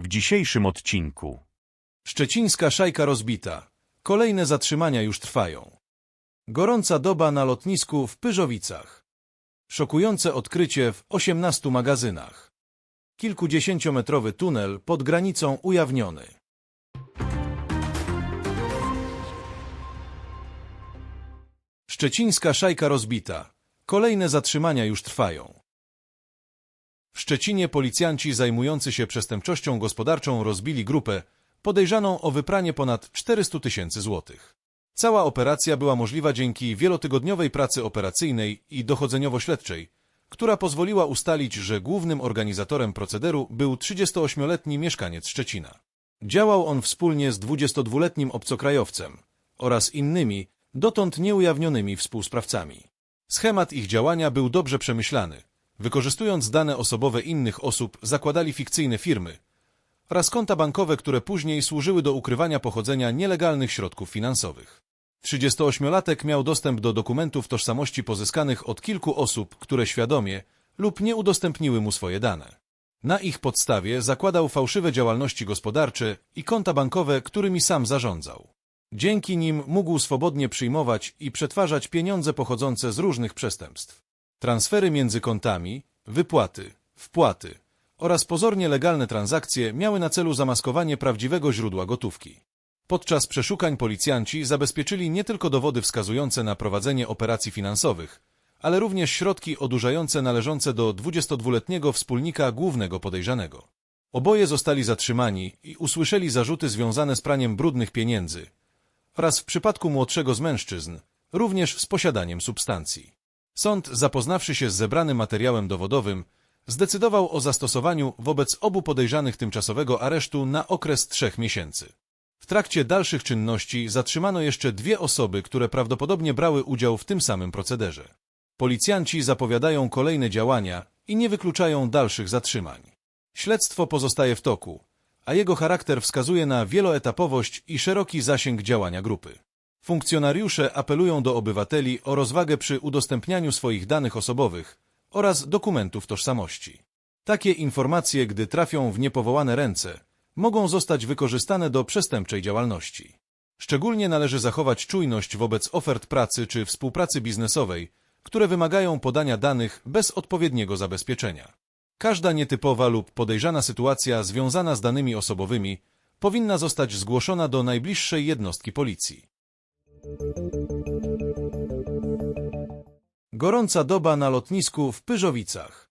W dzisiejszym odcinku Szczecińska szajka rozbita. Kolejne zatrzymania już trwają. Gorąca doba na lotnisku w Pyrzowicach. Szokujące odkrycie w 18 magazynach. Kilkudziesięciometrowy tunel pod granicą ujawniony. Szczecińska szajka rozbita. Kolejne zatrzymania już trwają. W Szczecinie policjanci zajmujący się przestępczością gospodarczą rozbili grupę podejrzaną o wypranie ponad 400 tysięcy złotych. Cała operacja była możliwa dzięki wielotygodniowej pracy operacyjnej i dochodzeniowo-śledczej, która pozwoliła ustalić, że głównym organizatorem procederu był 38-letni mieszkaniec Szczecina. Działał on wspólnie z 22-letnim obcokrajowcem oraz innymi, dotąd nieujawnionymi współsprawcami. Schemat ich działania był dobrze przemyślany. Wykorzystując dane osobowe innych osób, zakładali fikcyjne firmy oraz konta bankowe, które później służyły do ukrywania pochodzenia nielegalnych środków finansowych. 38-latek miał dostęp do dokumentów tożsamości pozyskanych od kilku osób, które świadomie lub nie udostępniły mu swoje dane. Na ich podstawie zakładał fałszywe działalności gospodarcze i konta bankowe, którymi sam zarządzał. Dzięki nim mógł swobodnie przyjmować i przetwarzać pieniądze pochodzące z różnych przestępstw. Transfery między kontami, wypłaty, wpłaty oraz pozornie legalne transakcje miały na celu zamaskowanie prawdziwego źródła gotówki. Podczas przeszukań policjanci zabezpieczyli nie tylko dowody wskazujące na prowadzenie operacji finansowych, ale również środki odurzające należące do 22-letniego wspólnika głównego podejrzanego. Oboje zostali zatrzymani i usłyszeli zarzuty związane z praniem brudnych pieniędzy oraz w przypadku młodszego z mężczyzn również z posiadaniem substancji. Sąd, zapoznawszy się z zebranym materiałem dowodowym, zdecydował o zastosowaniu wobec obu podejrzanych tymczasowego aresztu na okres trzech miesięcy. W trakcie dalszych czynności zatrzymano jeszcze dwie osoby, które prawdopodobnie brały udział w tym samym procederze. Policjanci zapowiadają kolejne działania i nie wykluczają dalszych zatrzymań. Śledztwo pozostaje w toku, a jego charakter wskazuje na wieloetapowość i szeroki zasięg działania grupy. Funkcjonariusze apelują do obywateli o rozwagę przy udostępnianiu swoich danych osobowych oraz dokumentów tożsamości. Takie informacje, gdy trafią w niepowołane ręce, mogą zostać wykorzystane do przestępczej działalności. Szczególnie należy zachować czujność wobec ofert pracy czy współpracy biznesowej, które wymagają podania danych bez odpowiedniego zabezpieczenia. Każda nietypowa lub podejrzana sytuacja związana z danymi osobowymi powinna zostać zgłoszona do najbliższej jednostki policji. Gorąca doba na lotnisku w Pyrzowicach.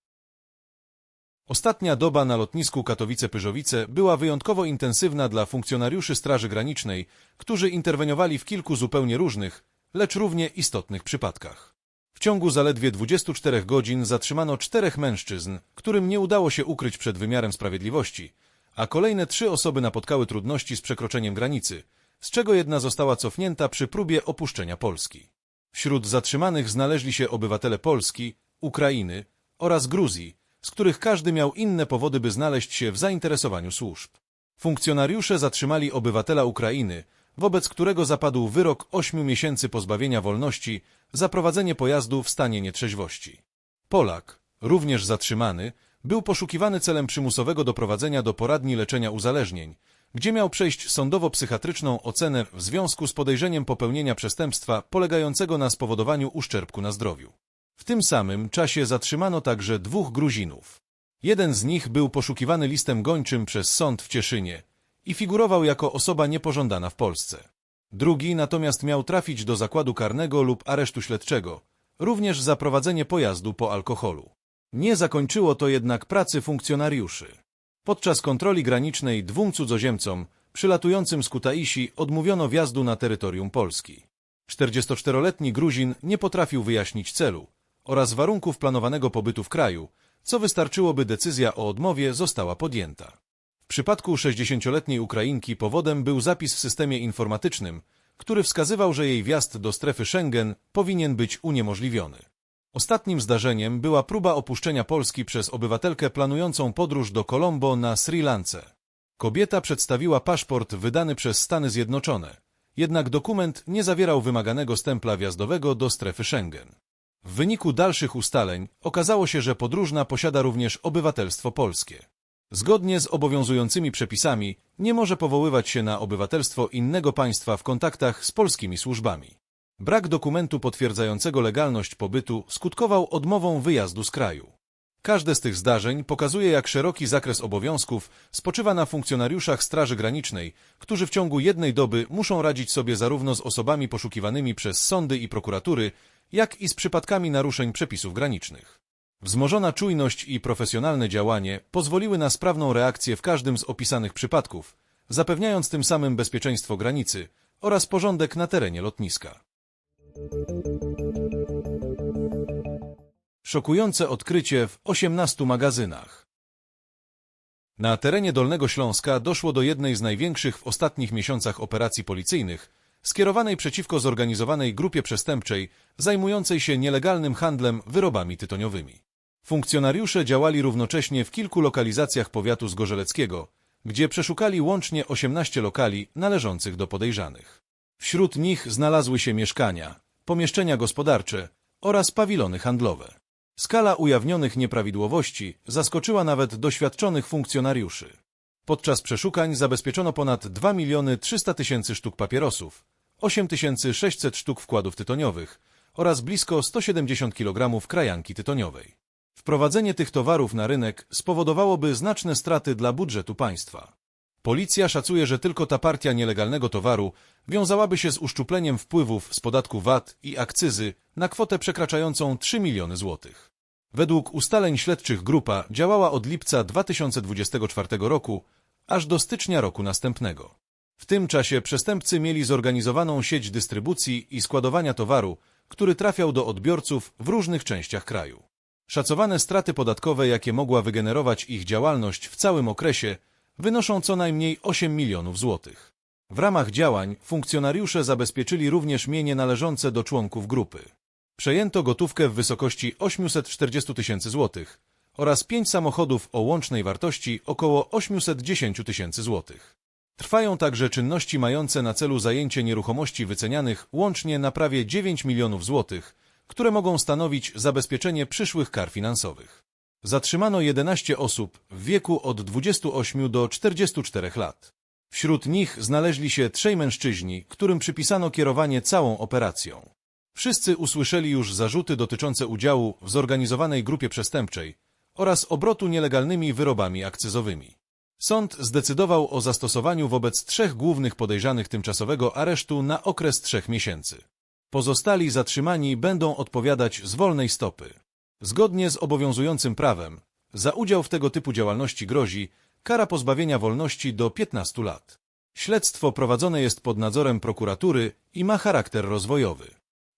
Ostatnia doba na lotnisku Katowice-Pyrzowice była wyjątkowo intensywna dla funkcjonariuszy Straży Granicznej, którzy interweniowali w kilku zupełnie różnych, lecz równie istotnych przypadkach. W ciągu zaledwie 24 godzin zatrzymano czterech mężczyzn, którym nie udało się ukryć przed wymiarem sprawiedliwości, a kolejne trzy osoby napotkały trudności z przekroczeniem granicy, z czego jedna została cofnięta przy próbie opuszczenia Polski. Wśród zatrzymanych znaleźli się obywatele Polski, Ukrainy oraz Gruzji, z których każdy miał inne powody, by znaleźć się w zainteresowaniu służb. Funkcjonariusze zatrzymali obywatela Ukrainy, wobec którego zapadł wyrok ośmiu miesięcy pozbawienia wolności za prowadzenie pojazdu w stanie nietrzeźwości. Polak, również zatrzymany, był poszukiwany celem przymusowego doprowadzenia do poradni leczenia uzależnień, gdzie miał przejść sądowo-psychiatryczną ocenę w związku z podejrzeniem popełnienia przestępstwa polegającego na spowodowaniu uszczerbku na zdrowiu. W tym samym czasie zatrzymano także dwóch Gruzinów. Jeden z nich był poszukiwany listem gończym przez sąd w Cieszynie i figurował jako osoba niepożądana w Polsce. Drugi natomiast miał trafić do zakładu karnego lub aresztu śledczego, również za prowadzenie pojazdu po alkoholu. Nie zakończyło to jednak pracy funkcjonariuszy. Podczas kontroli granicznej dwóm cudzoziemcom przylatującym z Kutaisi odmówiono wjazdu na terytorium Polski. 44-letni Gruzin nie potrafił wyjaśnić celu oraz warunków planowanego pobytu w kraju, co wystarczyło, by decyzja o odmowie została podjęta. W przypadku 60-letniej Ukrainki powodem był zapis w systemie informatycznym, który wskazywał, że jej wjazd do strefy Schengen powinien być uniemożliwiony. Ostatnim zdarzeniem była próba opuszczenia Polski przez obywatelkę planującą podróż do Colombo na Sri Lance. Kobieta przedstawiła paszport wydany przez Stany Zjednoczone, jednak dokument nie zawierał wymaganego stempla wjazdowego do strefy Schengen. W wyniku dalszych ustaleń okazało się, że podróżna posiada również obywatelstwo polskie. Zgodnie z obowiązującymi przepisami nie może powoływać się na obywatelstwo innego państwa w kontaktach z polskimi służbami. Brak dokumentu potwierdzającego legalność pobytu skutkował odmową wyjazdu z kraju. Każde z tych zdarzeń pokazuje, jak szeroki zakres obowiązków spoczywa na funkcjonariuszach Straży Granicznej, którzy w ciągu jednej doby muszą radzić sobie zarówno z osobami poszukiwanymi przez sądy i prokuratury, jak i z przypadkami naruszeń przepisów granicznych. Wzmożona czujność i profesjonalne działanie pozwoliły na sprawną reakcję w każdym z opisanych przypadków, zapewniając tym samym bezpieczeństwo granicy oraz porządek na terenie lotniska. Szokujące odkrycie w 18 magazynach. Na terenie Dolnego Śląska doszło do jednej z największych w ostatnich miesiącach operacji policyjnych, skierowanej przeciwko zorganizowanej grupie przestępczej zajmującej się nielegalnym handlem wyrobami tytoniowymi. Funkcjonariusze działali równocześnie w kilku lokalizacjach powiatu zgorzeleckiego, gdzie przeszukali łącznie 18 lokali należących do podejrzanych. Wśród nich znalazły się mieszkania, pomieszczenia gospodarcze oraz pawilony handlowe. Skala ujawnionych nieprawidłowości zaskoczyła nawet doświadczonych funkcjonariuszy. Podczas przeszukań zabezpieczono ponad 2 miliony 300 tysięcy sztuk papierosów, 8600 sztuk wkładów tytoniowych oraz blisko 170 kg krajanki tytoniowej. Wprowadzenie tych towarów na rynek spowodowałoby znaczne straty dla budżetu państwa. Policja szacuje, że tylko ta partia nielegalnego towaru wiązałaby się z uszczupleniem wpływów z podatku VAT i akcyzy na kwotę przekraczającą 3 miliony złotych. Według ustaleń śledczych grupa działała od lipca 2024 roku aż do stycznia roku następnego. W tym czasie przestępcy mieli zorganizowaną sieć dystrybucji i składowania towaru, który trafiał do odbiorców w różnych częściach kraju. Szacowane straty podatkowe, jakie mogła wygenerować ich działalność w całym okresie, wynoszą co najmniej 8 milionów złotych. W ramach działań funkcjonariusze zabezpieczyli również mienie należące do członków grupy. Przejęto gotówkę w wysokości 840 tysięcy złotych oraz pięć samochodów o łącznej wartości około 810 tysięcy złotych. Trwają także czynności mające na celu zajęcie nieruchomości wycenianych łącznie na prawie 9 milionów złotych, które mogą stanowić zabezpieczenie przyszłych kar finansowych. Zatrzymano 11 osób w wieku od 28 do 44 lat. Wśród nich znaleźli się trzej mężczyźni, którym przypisano kierowanie całą operacją. Wszyscy usłyszeli już zarzuty dotyczące udziału w zorganizowanej grupie przestępczej oraz obrotu nielegalnymi wyrobami akcyzowymi. Sąd zdecydował o zastosowaniu wobec trzech głównych podejrzanych tymczasowego aresztu na okres trzech miesięcy. Pozostali zatrzymani będą odpowiadać z wolnej stopy. Zgodnie z obowiązującym prawem, za udział w tego typu działalności grozi kara pozbawienia wolności do 15 lat. Śledztwo prowadzone jest pod nadzorem prokuratury i ma charakter rozwojowy.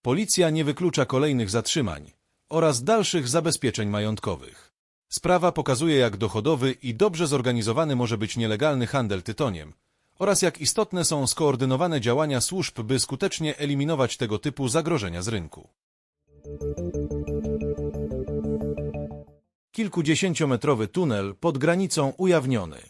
Policja nie wyklucza kolejnych zatrzymań oraz dalszych zabezpieczeń majątkowych. Sprawa pokazuje, jak dochodowy i dobrze zorganizowany może być nielegalny handel tytoniem oraz jak istotne są skoordynowane działania służb, by skutecznie eliminować tego typu zagrożenia z rynku. Kilkudziesięciometrowy tunel pod granicą ujawniony.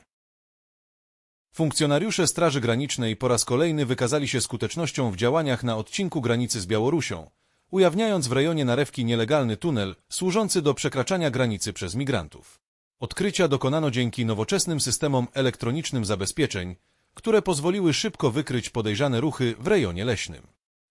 Funkcjonariusze Straży Granicznej po raz kolejny wykazali się skutecznością w działaniach na odcinku granicy z Białorusią, ujawniając w rejonie Narewki nielegalny tunel służący do przekraczania granicy przez migrantów. Odkrycia dokonano dzięki nowoczesnym systemom elektronicznym zabezpieczeń, które pozwoliły szybko wykryć podejrzane ruchy w rejonie leśnym.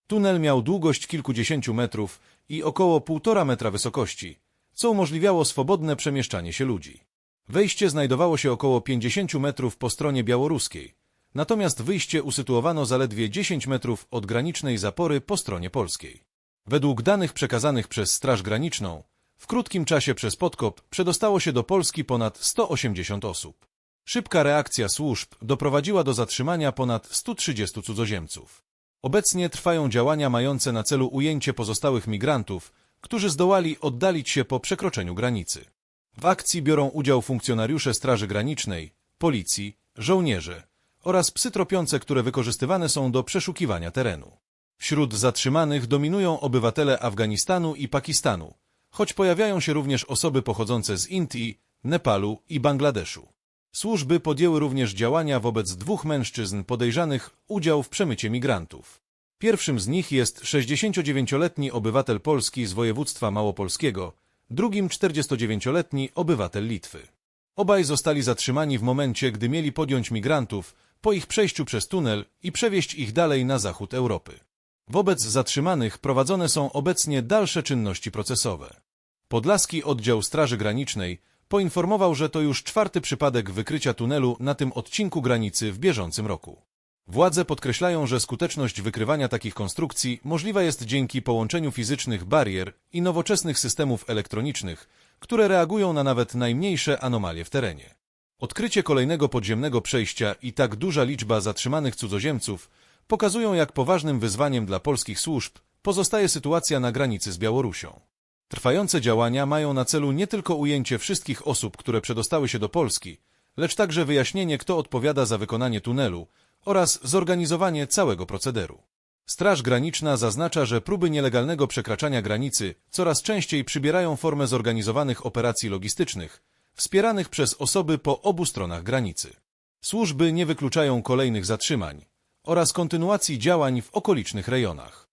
Tunel miał długość kilkudziesięciu metrów i około półtora metra wysokości, co umożliwiało swobodne przemieszczanie się ludzi. Wejście znajdowało się około 50 metrów po stronie białoruskiej, natomiast wyjście usytuowano zaledwie 10 metrów od granicznej zapory po stronie polskiej. Według danych przekazanych przez Straż Graniczną, w krótkim czasie przez podkop przedostało się do Polski ponad 180 osób. Szybka reakcja służb doprowadziła do zatrzymania ponad 130 cudzoziemców. Obecnie trwają działania mające na celu ujęcie pozostałych migrantów, którzy zdołali oddalić się po przekroczeniu granicy. W akcji biorą udział funkcjonariusze Straży Granicznej, policji, żołnierze oraz psy tropiące, które wykorzystywane są do przeszukiwania terenu. Wśród zatrzymanych dominują obywatele Afganistanu i Pakistanu, choć pojawiają się również osoby pochodzące z Indii, Nepalu i Bangladeszu. Służby podjęły również działania wobec dwóch mężczyzn podejrzanych udział w przemycie migrantów. Pierwszym z nich jest 69-letni obywatel Polski z województwa małopolskiego, drugim 49-letni obywatel Litwy. Obaj zostali zatrzymani w momencie, gdy mieli podjąć migrantów po ich przejściu przez tunel i przewieźć ich dalej na zachód Europy. Wobec zatrzymanych prowadzone są obecnie dalsze czynności procesowe. Podlaski Oddział Straży Granicznej poinformował, że to już czwarty przypadek wykrycia tunelu na tym odcinku granicy w bieżącym roku. Władze podkreślają, że skuteczność wykrywania takich konstrukcji możliwa jest dzięki połączeniu fizycznych barier i nowoczesnych systemów elektronicznych, które reagują na nawet najmniejsze anomalie w terenie. Odkrycie kolejnego podziemnego przejścia i tak duża liczba zatrzymanych cudzoziemców pokazują, jak poważnym wyzwaniem dla polskich służb pozostaje sytuacja na granicy z Białorusią. Trwające działania mają na celu nie tylko ujęcie wszystkich osób, które przedostały się do Polski, lecz także wyjaśnienie, kto odpowiada za wykonanie tunelu oraz zorganizowanie całego procederu. Straż Graniczna zaznacza, że próby nielegalnego przekraczania granicy coraz częściej przybierają formę zorganizowanych operacji logistycznych, wspieranych przez osoby po obu stronach granicy. Służby nie wykluczają kolejnych zatrzymań oraz kontynuacji działań w okolicznych rejonach.